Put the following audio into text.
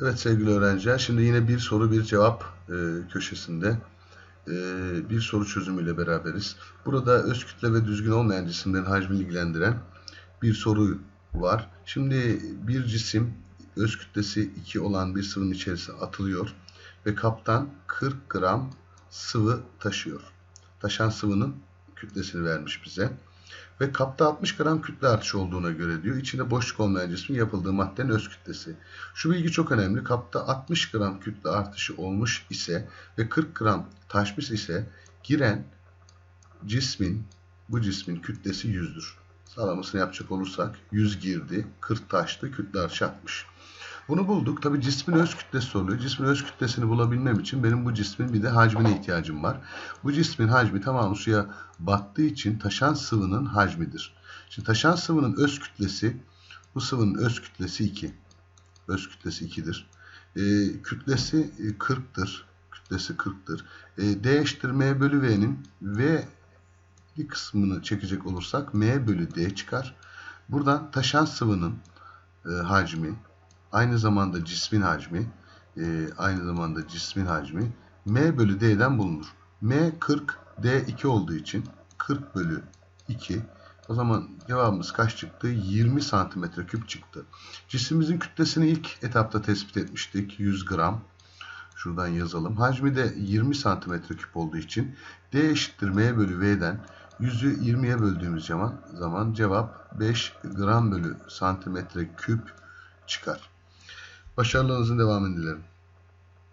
Evet sevgili öğrenciler, şimdi yine bir soru bir cevap e, köşesinde e, bir soru çözümüyle beraberiz. Burada öz kütle ve düzgün olmayan cisimlerin hacmini ilgilendiren bir soru var. Şimdi bir cisim öz kütlesi 2 olan bir sıvının içerisine atılıyor ve kaptan 40 gram sıvı taşıyor. Taşan sıvının kütlesini vermiş bize. Ve kapta 60 gram kütle artışı olduğuna göre diyor. İçinde boşluk olmayan cismin yapıldığı maddenin öz kütlesi. Şu bilgi çok önemli. Kapta 60 gram kütle artışı olmuş ise ve 40 gram taşmış ise giren cismin bu cismin kütlesi 100'dür. Sağlamasını yapacak olursak 100 girdi, 40 taştı, kütle artışı 60. Bunu bulduk. Tabi cismin öz kütlesi soruluyor. Cismin öz kütlesini bulabilmem için benim bu cismin bir de hacmine ihtiyacım var. Bu cismin hacmi tamamı suya battığı için taşan sıvının hacmidir. Şimdi taşan sıvının öz kütlesi, bu sıvının öz kütlesi 2. Öz kütlesi 2'dir. E, kütlesi 40'tır. Kütlesi 40'tır. E, D eşittir bölü V'nin V bir kısmını çekecek olursak M bölü D çıkar. Buradan taşan sıvının e, hacmi aynı zamanda cismin hacmi e, aynı zamanda cismin hacmi m bölü d'den bulunur. m 40 d 2 olduğu için 40 bölü 2 o zaman cevabımız kaç çıktı? 20 santimetre küp çıktı. Cisimimizin kütlesini ilk etapta tespit etmiştik. 100 gram. Şuradan yazalım. Hacmi de 20 santimetre küp olduğu için D eşittir M bölü V'den 100'ü 20'ye böldüğümüz zaman, zaman cevap 5 gram bölü santimetre küp çıkar. Başarılarınızın devamını dilerim.